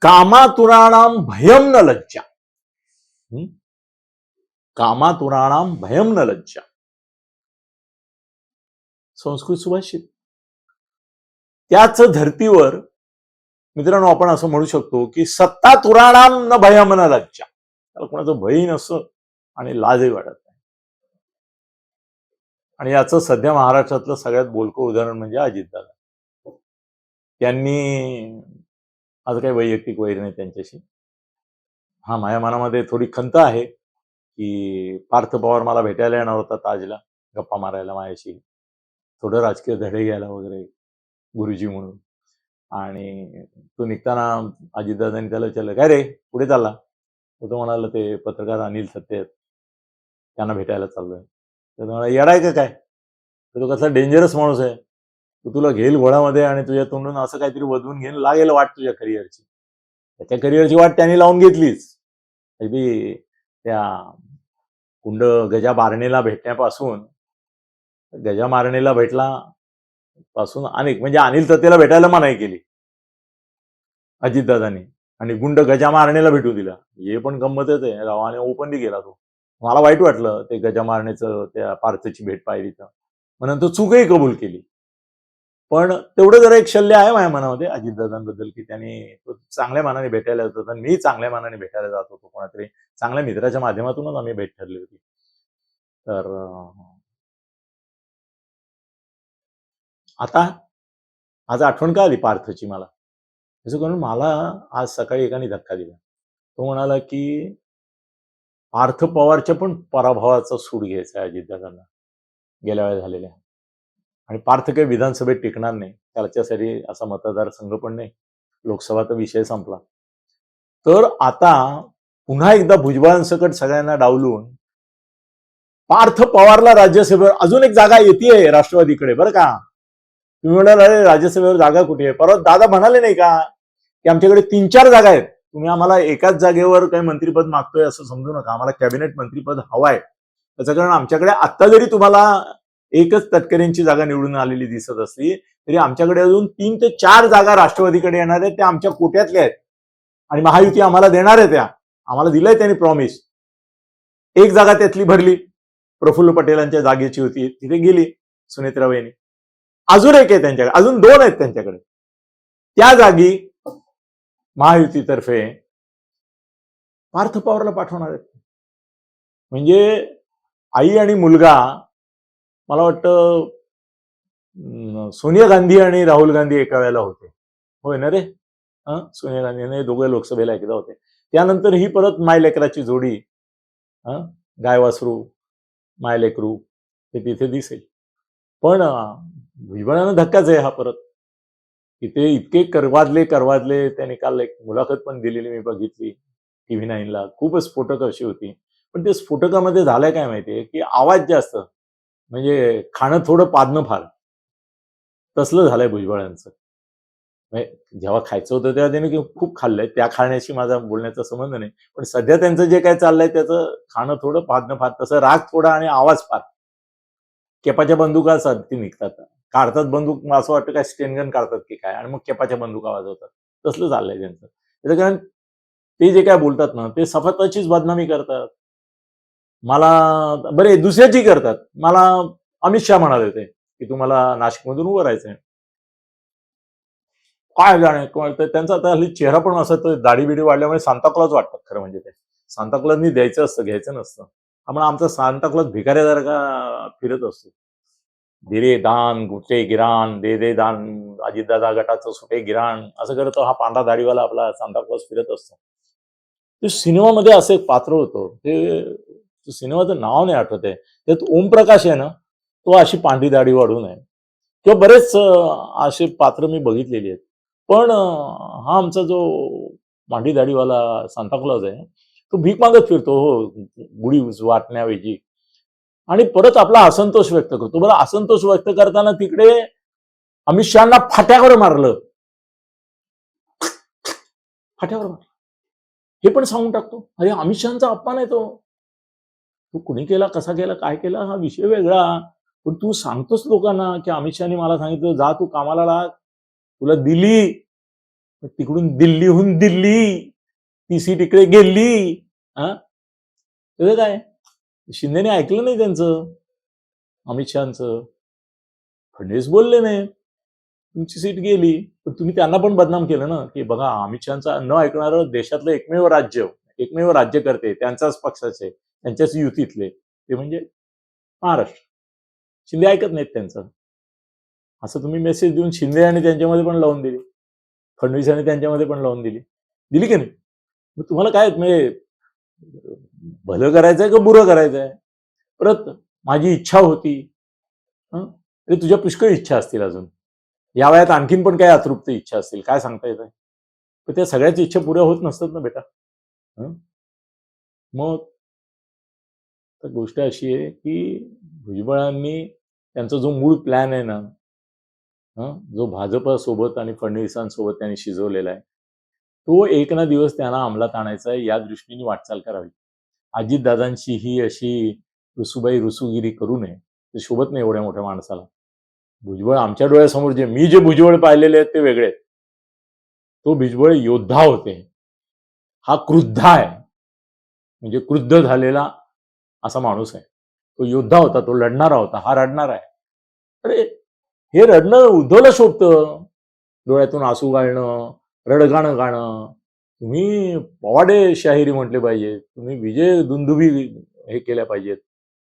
कामातुराणाम भयम न लज्जा. कामातुराणाम भयम न लज्जा. संस्कृत सुभाषित. त्याच धर्तीवर मित्रांनो आपण असं म्हणू शकतो की सत्ता तुराणाम न भयम न लज्जा. त्याला कोणाचं भयही नसतं आणि लाजही वाटत नाही. आणि याचं सध्या महाराष्ट्रातलं सगळ्यात बोलकं उदाहरण म्हणजे अजितदादा. त्यांनी आज काही वैयक्तिक वैर नाही त्यांच्याशी. हा माझ्या मनामध्ये थोडी खंत आहे की पार्थ पवार मला भेटायला येणार होता ताजला गप्पा मारायला माझ्याशी. थोडं राजकीय धडे घ्यायला वगैरे गुरुजी म्हणून. आणि तो निघताना अजितदादांनी त्याला विचारलं काय रे पुढे चालला? तो म्हणाला ते पत्रकार अनिल सत्य आहेत त्यांना भेटायला चाललोय. तर तो म्हणाला येडाय का काय? तर तो कसा डेंजरस माणूस आहे. तो तुला घेईल घोडामध्ये आणि तुझ्या तोंडून असं काहीतरी बदलून घेईल लागेल वाट तुझ्या करिअरची. त्याच्या करिअरची वाट त्यांनी लावून घेतलीच. अगदी त्या कुंड गजा बारणेला भेटण्यापासून गजा मारणेला भेटला पासून अनेक म्हणजे अनिल ततेला भेटायला मनाई केली. अजितदादांनी. आणि गुंड गजा मारणेला भेटू दिला. हे पण गंमतच आहे. रावाने ओपनली गेला तो. मला वाईट वाटलं ते गजा मारणेचं त्या पार्थची भेट पाहिली तर. मग नंतर चूकही कबूल केली. पण तेवढं जरा एक शल्य आहे माझ्या मनामध्ये अजितदादांबद्दल की त्यांनी तो चांगल्या मानाने भेटायला जात होता मी चांगल्या मानाने भेटायला जात होतो कोणातरी. चांगल्या मित्राच्या माध्यमातूनच आम्ही भेट ठरली होती. तर आता आज आठवण का आली पार्थची मला? त्याचं करून मला आज सकाळी एकाने धक्का दिला. तो म्हणाला की पार्थ पवारच्या पण पराभवाचा सूड घ्यायचा आहे अजितदादांना. गेल्या वेळेला झालेल्या. आणि पार्थ काही विधानसभेत टिकणार नाही. त्याच्यासाठी असा मतदारसंघ पण नाही. लोकसभा तर विषय संपला. तर आता पुन्हा एकदा भुजबळांसकट सगळ्यांना डावलून पार्थ पवारला राज्यसभेवर अजून एक जागा येते राष्ट्रवादीकडे बरं का? तुम्ही म्हणाल अरे राज्यसभेवर जागा कुठे? आहे परत दादा म्हणाले नाही का की आमच्याकडे तीन चार जागा आहेत. तुम्ही आम्हाला एकाच जागेवर काही मंत्रीपद मागतोय असं समजू नका. आम्हाला कॅबिनेट मंत्रीपद हवाय. त्याचं कारण आमच्याकडे आत्ता जरी तुम्हाला एकच तटकरेंची जागा निवडून आलेली दिसत असली तरी आमच्याकडे अजून तीन ते चार जागा राष्ट्रवादीकडे येणार आहेत त्या आमच्या कोट्यातल्या आहेत. आणि महायुती आम्हाला देणार आहे त्या. आम्हाला दिलंय त्यांनी प्रॉमिस एक जागा त्यातली भरली. प्रफुल्ल पटेलांच्या जागेची होती तिथे गेली सुनेत्रा अजून एक आहे त्यांच्याकडे अजून दोन आहेत त्यांच्याकडे. त्या जागी महायुतीतर्फे पार्थ पवारला पाठवणार आहेत. म्हणजे आई आणि मुलगा मला वाटतं सोनिया गांधी आणि राहुल गांधी एका वेळेला होते. होय ना रे? हां? सोनिया गांधी आणि दोघे लोकसभेला एकदा होते. त्यानंतर ही परत मायलेकराची जोडी हां? गायवासरू मायलेकरू हे तिथे दिसेल. पण भुजबळांना धक्काच आहे हा परत. तिथे इतके करवादले करवादले त्यांनी काल एक मुलाखत पण दिलेली मी बघितली टीव्ही नाईनला. खूपच स्फोटक अशी होती. पण ते स्फोटकामध्ये झालंय काय माहितीये की आवाज जास्त. म्हणजे खाणं थोडं पादणं फार. तसलं झालंय भुजबळांचं. म्हणजे जेव्हा खायचं होतं तेव्हा त्यांनी खूप खाल्लंय. त्या खाण्याशी माझा बोलण्याचा संबंध नाही. पण सध्या त्यांचं जे काय चाललंय त्याचं खाणं थोडं पादणं फार. तसं राग थोडा आणि आवाज फार. केपाच्या बंदुका असतात ती निघतात. काढतात बंदूक असं वाटतं काय स्टेनगन काढतात की काय? आणि मग केपाच्या बंदुका वाजवतात. तसलं चाललंय त्यांचं. त्याचं कारण ते जे काय बोलतात ना ते सफाताचीच बदनामी करतात. मला बरे दुसऱ्याची करतात. मला अमित शहा म्हणाले होते की तुम्हाला नाशिकमधून उभं राहायचंय काय जाणे त्यांचा आता हल्ली चेहरा पण असं तर दाढी बिडी वाढल्यामुळे सांताक्लॉज वाटतात खरं म्हणजे ते. सांताक्लॉजनी द्यायचं असतं घ्यायचं नसतं. आम्हाला आमचा सांताक्लॉज भिकाऱ्यासारखा फिरत असतो. दिरे दान गुटे गिराण दे दे दान अजितदादा गटाचं सुटे गिराण असं करतो हा पांढरा दाढीवाला आपला सांताक्लॉज फिरत असतो. ते सिनेमामध्ये असं एक पात्र होतं ते सिनेमाचं नाव नाही आठवत आहे. त्यात ओमप्रकाश आहे ना तो अशी पांढरी दाढी वाढून आहे. किंवा बरेच असे पात्र मी बघितलेली आहेत. पण हा आमचा जो पांढरी दाढीवाला सांताक्लॉज आहे तो भीक मागत फिरतो हो गुढी वाटण्याऐवजी. आणि परत आपला असंतोष व्यक्त करतो. बरं असंतोष व्यक्त करताना तिकडे अमित शहाना फाट्यावर मारलं. फाट्यावर मारलं. हे पण सांगून टाकतो. अरे अमित शहाचा अपमान आहे तो. तू कुणी केला कसा केला काय केला हा विषय वेगळा. पण तू सांगतोस लोकांना की अमित शहानी मला सांगितलं जा तू कामाला लाग. तुला दिली तिकडून दिल्लीहून दिल्ली. ती सीट इकडे गेली. हा? काय? शिंदेने ऐकलं नाही त्यांचं. अमित शहाचं. फडणवीस बोलले नाही. तुमची सीट गेली. पण तुम्ही त्यांना पण बदनाम केलं ना. की बघा अमित शहाचा न ऐकणारं देशातलं एकमेव राज्य एकमेव राज्य करते त्यांचाच पक्षाचे. त्यांच्याच युतीतले. ते म्हणजे महाराष्ट्र. शिंदे ऐकत नाहीत त्यांचं. असं तुम्ही मेसेज देऊन शिंदे आणि त्यांच्यामध्ये पण लावून दिली. फडणवीस आणि त्यांच्यामध्ये पण लावून दिली. दिली की नाही? मग तुम्हाला काय म्हणजे भलं करायचंय का बुरं करायचंय? परत माझी इच्छा होती. अरे तुझ्या पुष्कळ इच्छा असतील अजून. या वयात आणखीन पण काय अतृप्त इच्छा असतील. काय सांगता येत आहे पण त्या सगळ्याच इच्छा पुऱ्या होत नसतात ना बेटा. मग तर गोष्ट अशी आहे की भुजबळांनी त्यांचा जो मूळ प्लॅन आहे ना जो भाजपसोबत आणि फडणवीसांसोबत त्यांनी शिजवलेला आहे तो एक ना दिवस त्यांना अंमलात आणायचा आहे या दृष्टीने वाटचाल करावी. अजितदादांची ही अशी रुसुबाई रुसूगिरी करू नये ते शोभत नाही एवढ्या मोठ्या माणसाला. भुजबळ आमच्या डोळ्यासमोर जे मी जे भुजबळ पाहिलेले आहेत ते वेगळे आहेत. तो भुजबळ योद्धा होते. हा क्रुद्ध आहे. म्हणजे क्रुद्ध झालेला असा माणूस आहे. तो योद्धा होता तो लढणारा होता हा रडणारा आहे. अरे हे रडणं उद्धवला शोभतं. डोळ्यातून आसू घालणं रडगाणं गाणं. तुम्ही पवाडे शाहिरी म्हटले पाहिजे. तुम्ही विजय दुंदुभी हे केल्या पाहिजेत.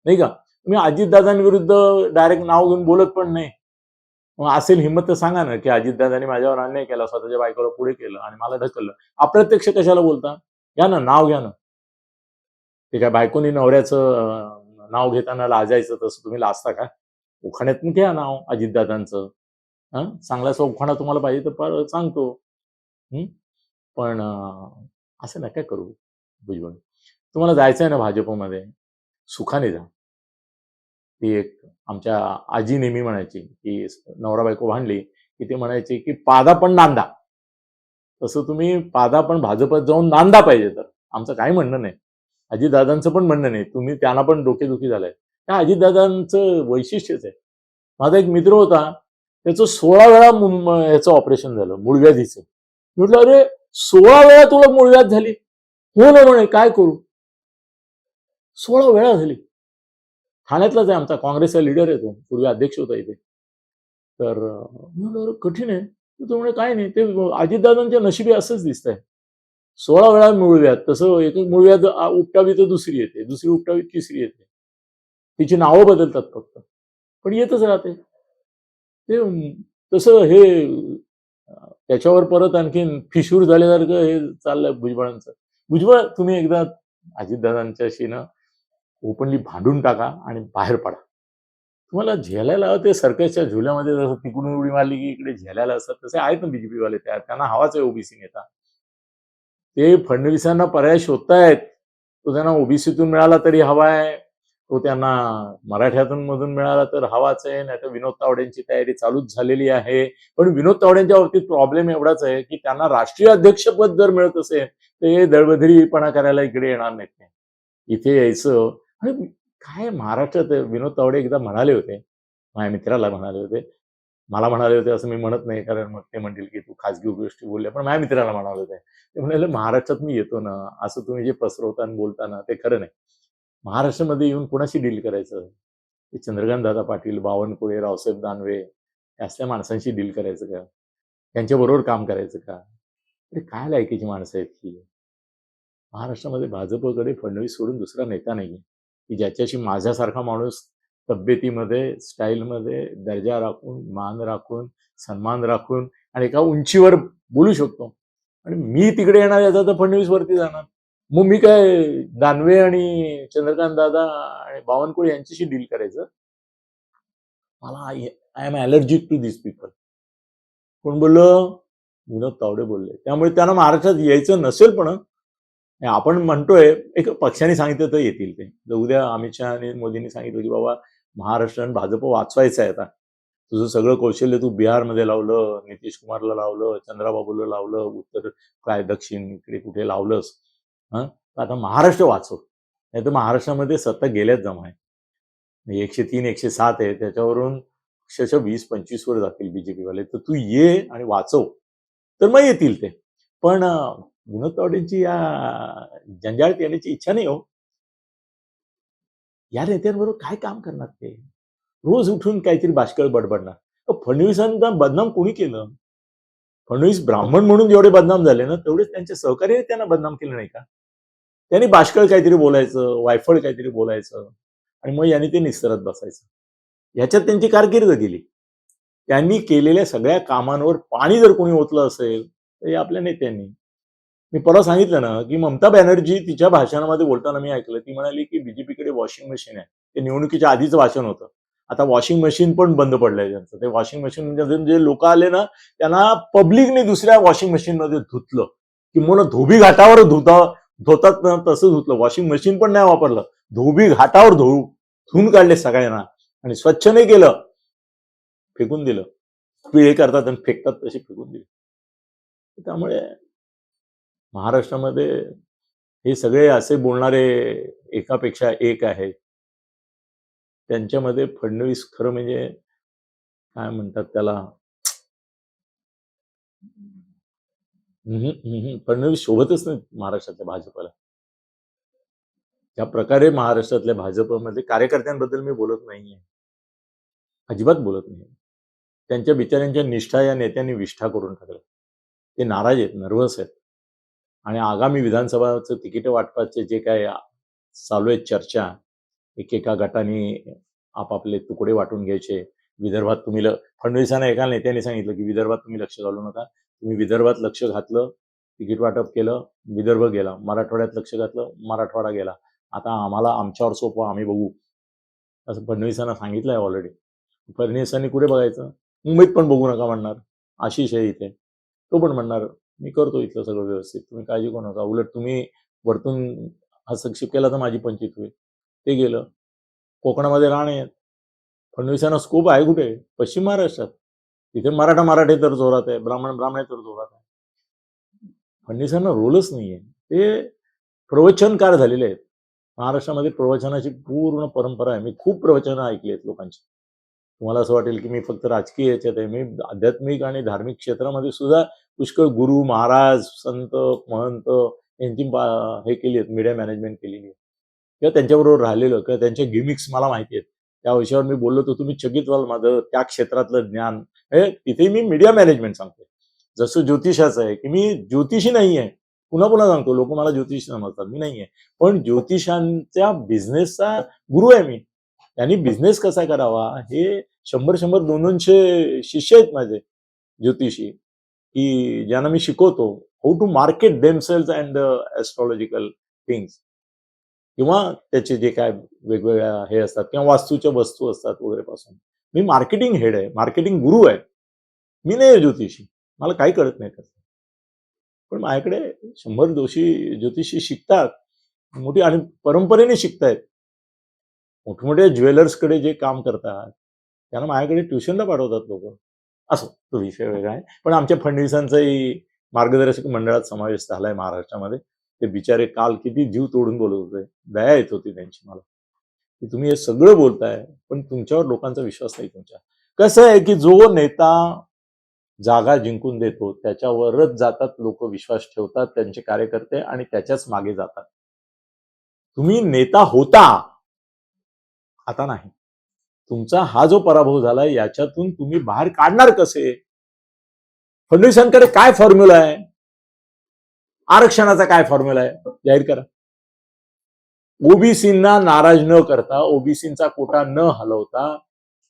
नाही का? तुम्ही अजितदादांविरुद्ध डायरेक्ट नाव घेऊन बोलत पण नाही. मग असेल हिंमत तर सांगा ना की अजितदादांनी माझ्यावर अन्याय केला स्वतःच्या बायकोला पुढे केलं आणि मला ढकललं. अप्रत्यक्ष कशाला बोलता? घ्या ना नाव घ्या ना. ते काय बायकोनी नवऱ्याचं नाव घेताना लाजायचं तसं तुम्ही लाजता का? उखाण्यातून घ्या नाव अजितदादांचं. हं? चांगलासा उखाणा तुम्हाला पाहिजे तर पर सांगतो. पण असं नका करू भुजबळ. तुम्हाला जायचं आहे ना भाजपमध्ये? सुखाने जा. ती एक आमच्या आजी नेहमी म्हणायची की नवरा बायको भांडली की ते म्हणायचे की पादा पण नांदा. तसं तुम्ही पादा पण भाजपात जाऊन नांदा पाहिजे तर. आमचं काही म्हणणं नाही. अजितदादांचं पण म्हणणं नाही. तुम्ही त्यांना पण डोकेदुखी झालंय त्या अजितदादांचं वैशिष्ट्यच आहे. माझा एक मित्र होता त्याचं सोळा वेळा मु- ह्याचं ऑपरेशन झालं मुळव्याधीचं. म्हटलं अरे सोळा वेळा तुला मुळव्याध झाली. हो ना म्हणे काय करू? सोळा वेळा झाली. ठाण्यातलाच आहे आमचा काँग्रेसचा लिडर आहे तो पूर्वी अध्यक्ष होता इथे. तर म्हटलं अरे कठीण आहे. तो म्हणे काय नाही. ते अजितदादांच्या नशिबी असंच दिसतंय. सोळा वेळा मूळव्याध तसं एक एक मूळव्याध उपटावी तर दुसरी येते दुसरी उपटावी तिसरी येते. तिची नावं बदलतात फक्त. पण येतच राहते. ते तसं हे त्याच्यावर परत आणखीन फिशूर झाल्यासारखं हे चाललंय भुजबळांचं. भुजबळ तुम्ही एकदा अजितदादांच्याशी ना ओपनली भांडून टाका आणि बाहेर पडा. तुम्हाला झेलायला ते सर्कसच्या झुल्यामध्ये जसं तिकडून उडी मारली की इकडे झेलायला असतात तसे आहेत ना बीजेपीवाले त्या त्यांना हवाच आहे ओबीसी नेता. ते फडणवीसांना पर्याय शोधतायत. तो त्यांना ओबीसीतून मिळाला तरी हवा आहे. तो त्यांना मराठ्यातून मधून मिळाला तर हवाच आहे. नाही तर विनोद तावडेंची तयारी चालूच झालेली आहे. पण विनोद तावडेंच्या बाबतीत प्रॉब्लेम एवढाच आहे की त्यांना राष्ट्रीय अध्यक्षपद जर मिळत असेल तर हे दळबदरीपणा करायला इकडे येणार नाहीत. इथे यायचं. आणि काय महाराष्ट्रात विनोद तावडे एकदा म्हणाले होते. माझ्या मित्राला म्हणाले होते मला म्हणाले होते असं मी म्हणत नाही कारण मग ते म्हणतील की तू खाजगी गोष्टी बोलल्या. पण माझ्या मित्राला म्हणाले होते. ते म्हणाले महाराष्ट्रात मी येतो ना असं तुम्ही जे पसरवता आणि बोलता ना ते खरं नाही. महाराष्ट्रामध्ये येऊन कोणाशी डील करायचं? ते चंद्रकांत दादा पाटील बावनकुळे रावसाहेब दानवे या असल्या माणसांशी डील करायचं का? त्यांच्याबरोबर काम करायचं का? अरे काय लायकीची माणसं आहेत ही? महाराष्ट्रामध्ये भाजपकडे फडणवीस सोडून दुसरा नेता नाही की ज्याच्याशी माझ्यासारखा माणूस तब्येतीमध्ये स्टाईलमध्ये दर्जा राखून मान राखून सन्मान राखून आणि एका उंचीवर बोलू शकतो. आणि मी तिकडे येणार याचा तर फडणवीस वरती जाणार. मग मी काय दानवे आणि चंद्रकांत दादा आणि बावनकुळे यांच्याशी डील करायचं? मला I am allergic to this people. कोण बोललं? विनोद तावडे बोलले. त्यामुळे त्यांना महाराष्ट्रात यायचं नसेल पण आपण म्हणतोय एक पक्षाने सांगितलं तर येतील ते. उद्या अमित शहा आणि मोदींनी सांगितलं की बाबा महाराष्ट्र आणि भाजप वाचवायचं आहे आता. तुझं सगळं कौशल्य तू बिहारमध्ये लावलं नितीश कुमारला लावलं चंद्राबाबूला लावलं उत्तर काय दक्षिण इकडे कुठे लावलंस हं? आता महाराष्ट्र वाचव. नाही तर महाराष्ट्रामध्ये सत्ता गेल्याच जमा आहे म्हणजे एकशे तीन एकशे सात आहे त्याच्यावरून अक्षरशः वीस पंचवीस वर जातील बीजेपी वाले तर तू ये आणि वाचव. तर मग येतील ते. पण विनोद तावडेंची या जंजाळत येण्याची इच्छा नाही हो. या नेत्यांबरोबर काय काम करणार ते? रोज उठून काहीतरी बाष्कळ बडबडणार. फडणवीसांना बदनाम कोणी केलं? फडणवीस ब्राह्मण म्हणून जेवढे बदनाम झाले ना तेवढेच त्यांचे सहकार्याने त्यांना बदनाम केलं नाही का? त्यांनी बाष्कळ काहीतरी बोलायचं वायफळ काहीतरी बोलायचं आणि मग यांनी ते निस्तरत बसायचं. ह्याच्यात त्यांची कारकीर्द गेली त्यांनी केलेल्या सगळ्या कामांवर पाणी जर कोणी ओतलं असेल तर हे आपल्या नेत्यांनी मी परवा सांगितलं ना की ममता बॅनर्जी तिच्या भाषणामध्ये बोलताना मी ऐकलं ती म्हणाली की बीजेपीकडे वॉशिंग मशीन आहे. ते निवडणुकीच्या आधीच भाषण होतं. आता वॉशिंग मशीन पण बंद पडलंय त्यांचं. ते वॉशिंग मशीन म्हणजे जे लोक आले ना त्यांना पब्लिकने दुसऱ्या वॉशिंग मशीन मध्ये धुतलं. किंवा धोबी घाटावर धुता धुतात ना तसं धुतलं. वॉशिंग मशीन पण नाही वापरलं. धोबी घाटावर धुऊ धुवून काढले सगळ्यांना. आणि स्वच्छ नाही केलं. फेकून दिलं. पिळे करतात आणि फेकतात तशी फेकून दिली. त्यामुळे महाराष्ट्रामध्ये हे सगळे असे बोलणारे एकापेक्षा एक आहेत. त्यांच्यामध्ये फडणवीस खरं म्हणजे काय म्हणतात त्याला? फडणवीस शोभतच नाही महाराष्ट्रातल्या भाजपला. त्या प्रकारे महाराष्ट्रातल्या भाजपमध्ये कार्यकर्त्यांबद्दल मी बोलत नाहीये. अजिबात बोलत नाही त्यांच्या बिचाऱ्यांच्या निष्ठा या नेत्यांनी विष्ठा करून टाकल्या. ते नाराज आहेत नर्वस आहेत. आणि आगामी विधानसभाचं तिकीट वाटपाचे जे काय चालू आहेत चर्चा एकेका गटाने आपापले तुकडे वाटून घ्यायचे. विदर्भात तुम्ही ल- फडणवीसांना एका नेत्याने सांगितलं की विदर्भात तुम्ही लक्ष घालू नका. तुम्ही विदर्भात लक्ष घातलं तिकीट वाटप केलं विदर्भ गेला. मराठवाड्यात लक्ष घातलं मराठवाडा गेला. आता आम्हाला आमच्यावर सोपं आम्ही बघू. असं फडणवीसांना सांगितलंय ऑलरेडी फडणवीसांनी कुठे बघायचं? मुंबईत पण बघू नका म्हणणार. आशिष आहे इथे. तो पण म्हणणार मी करतो इथलं सगळं व्यवस्थित. तुम्ही काळजी करू नका. उलट तुम्ही वरतून हस्तक्षेप केला तर माझी पंचित होईल. ते गेलं. कोकणामध्ये राणे आहेत. फडणवीसांना स्कोप आहे कुठे? पश्चिम महाराष्ट्रात. तिथे मराठा मराठे तर जोरात आहे. ब्राह्मण ब्राह्मण तर जोरात आहे. फडणवीसांना रोलच नाहीये. ते प्रवचनकार झालेले आहेत. महाराष्ट्रामध्ये प्रवचनाची पूर्ण परंपरा आहे. मी खूप प्रवचनं ऐकली आहेत लोकांची. तुम्हाला असं वाटेल की मी फक्त राजकीय याच्यात आहे. मी आध्यात्मिक आणि धार्मिक क्षेत्रामध्ये सुद्धा पुष्कळ गुरु महाराज संत महंत यांची हे केली आहेत मीडिया मॅनेजमेंट केलेली आहे किंवा त्यांच्याबरोबर राहिलेलं किंवा त्यांचे गिमिक्स मला माहिती आहेत. त्या विषयावर मी बोललो तर तुम्ही चकित व्हाल माझं त्या क्षेत्रातलं ज्ञान. हे तिथे मी मीडिया मॅनेजमेंट सांगतो जसं ज्योतिषाचं आहे की मी ज्योतिषी नाही आहे पुन्हा पुन्हा सांगतो लोक मला ज्योतिष समजतात मी नाही आहे पण ज्योतिषांच्या बिझनेसचा गुरु आहे मी. त्यांनी बिझनेस कसा करावा हे शंभर शंभर दोन दोनशे शिष्य आहेत माझे ज्योतिषी. की ज्यांना मी शिकवतो how to market themselves and astrological things किंवा त्याचे जे काय वेगवेगळ्या हे असतात किंवा वास्तूच्या वस्तू असतात वगैरे पासून मी मार्केटिंग हेड आहे मार्केटिंग गुरु आहे. मी नाही आहे ज्योतिषी मला काही कळत नाही त्याचं. पण माझ्याकडे शंभर दोषी ज्योतिषी शिकतात मोठी आणि परंपरेने शिकतायत. मोठमोठ्या ज्वेलर्सकडे जे काम करतात त्यांना माझ्याकडे ट्युशनला पाठवतात लोक. असो तो विषय वेगळा आहे. पण आमच्या फडणवीसांचाही मार्गदर्शक मंडळात समावेश झालाय महाराष्ट्रामध्ये. ते बिचारे काल किती जीव तोडून बोलत होते. दया येत होती त्यांची मला. की तुम्ही हे सगळं बोलताय पण तुमच्यावर लोकांचा विश्वास नाही तुमच्या. कसं आहे की जो नेता जागा जिंकून देतो त्याच्यावरच जातात लोक विश्वास ठेवतात त्यांचे कार्यकर्ते आणि त्याच्याच मागे जातात. तुम्ही नेता होता आता नाही. तुमचा हा जो पराभव झाला याच्यातून तुम्ही बाहेर काढणार कसे? फडणवीसांकडे काय फॉर्म्युला आहे? आरक्षणाचा काय फॉर्म्युला आहे? जाहीर करा. ओबीसींना नाराज न करता ओबीसींचा कोटा न हलवता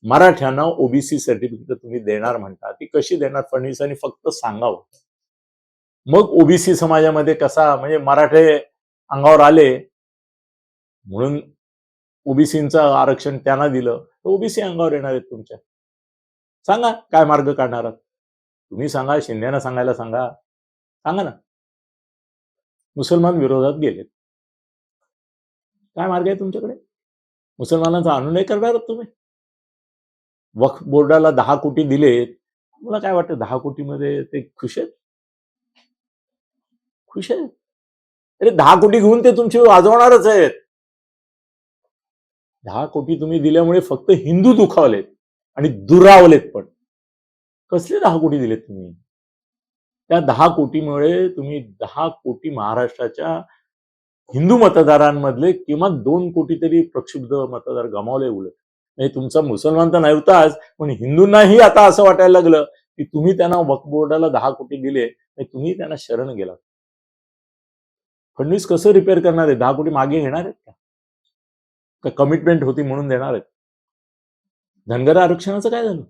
मराठ्यांना ओबीसी सर्टिफिकेट तुम्ही देणार म्हणता. ती कशी देणार? फडणवीसांनी फक्त सांगावं. मग ओबीसी समाजामध्ये कसा म्हणजे मराठे अंगावर आले म्हणून ओबीसींचं आरक्षण त्यांना दिलं. ओबीसी अंगावर येणार आहेत तुमच्या. सांगा काय मार्ग काढणार आहात. तुम्ही सांगा शिंदेना सांगायला सांगा. सांगा ना. मुसलमान विरोधात गेलेत. काय मार्ग आहे तुमच्याकडे? मुसलमानांचा अनुनय करणार तुम्ही. वक्फ बोर्डाला दहा कोटी दिलेत. मला काय वाटतं दहा कोटीमध्ये ते खुश आहेत? खुश आहेत? अरे दहा कोटी घेऊन ते तुमचे वाजवणारच आहेत. दहा कोटी तुम्ही दिल्यामुळे फक्त हिंदू दुखावलेत आणि दुरावलेत पण. कसले दहा कोटी दिलेत तुम्ही? त्या दहा कोटीमुळे तुम्ही दहा कोटी महाराष्ट्राच्या हिंदू मतदारांमधले किमान दोन कोटी तरी प्रक्षुब्ध मतदार गमावले उलट. म्हणजे तुमचा मुसलमान तर नव्हताच पण हिंदूंनाही आता असं वाटायला लागलं की तुम्ही त्यांना वक्फ बोर्डाला दहा कोटी दिले आणि तुम्ही त्यांना शरण गेलात. फडणवीस कसं रिपेअर करणार आहे? दहा कोटी मागे घेणार आहेत का? का कमिटमेंट होती म्हणून देणार आहेत? धनगर आरक्षणाचं काय झालं?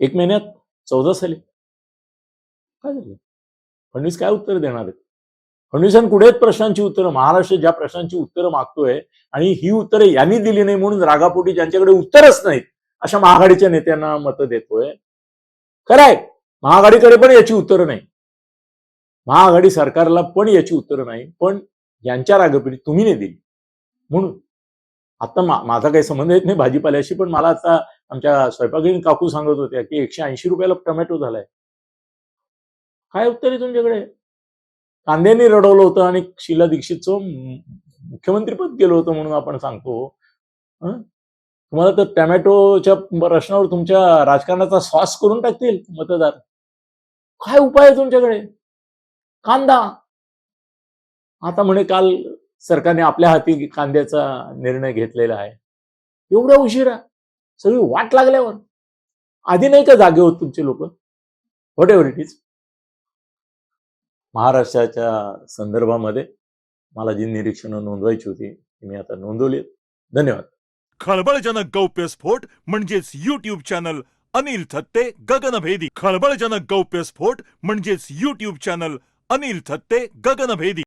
एक महिन्यात चौदा साली काय झालं? फडणवीस काय उत्तर देणार आहेत? फडणवीसांनी कुठेच प्रश्नांची उत्तरं? महाराष्ट्र ज्या प्रश्नांची उत्तरं मागतोय आणि ही उत्तरं यांनी दिली नाही म्हणून रागापोटी ज्यांच्याकडे उत्तरच नाहीत अशा महाआघाडीच्या नेत्यांना मतं देतोय. खरं आहे महाआघाडीकडे पण याची उत्तरं नाही. महाआघाडी सरकारला पण याची उत्तरं नाही पण यांच्या रागपिढी तुम्ही नाही दिली. म्हणून आता मा- माझा काही संबंध येत नाही भाजीपाल्याशी पण मला आता आमच्या स्वयंपाकीन काकू सांगत होत्या की एकशे ऐंशी रुपयाला टोमॅटो झालाय. काय उत्तर आहे तुमच्याकडे? कांद्यांनी रडवलं होतं आणि शीला दीक्षितचं मुख्यमंत्रीपद गेलं होतं म्हणून आपण सांगतो. तुम्हाला तर टोमॅटोच्या प्रश्नावर तुमच्या राजकारणाचा श्वास करून टाकतील मतदार. काय उपाय आहे तुमच्याकडे? कांदा. आता म्हणे काल सरकारने आपल्या हाती कांद्याचा निर्णय घेतलेला आहे. एवढ्या उशिरा? सगळी वाट लागल्यावर? आधी नाही का जागे होत तुमचे लोक? व्हॉट एव्हर इट इज महाराष्ट्राच्या संदर्भामध्ये मला जी निरीक्षणं नोंदवायची होती ती मी आता नोंदवली धन्यवाद. खळबळजनक गौप्यस्फोट म्हणजेच युट्यूब चॅनल अनिल थत्ते गगनभेदी. खळबळजनक गौप्यस्फोट म्हणजेच युट्यूब चॅनल अनिल थत्ते गगनभेदी.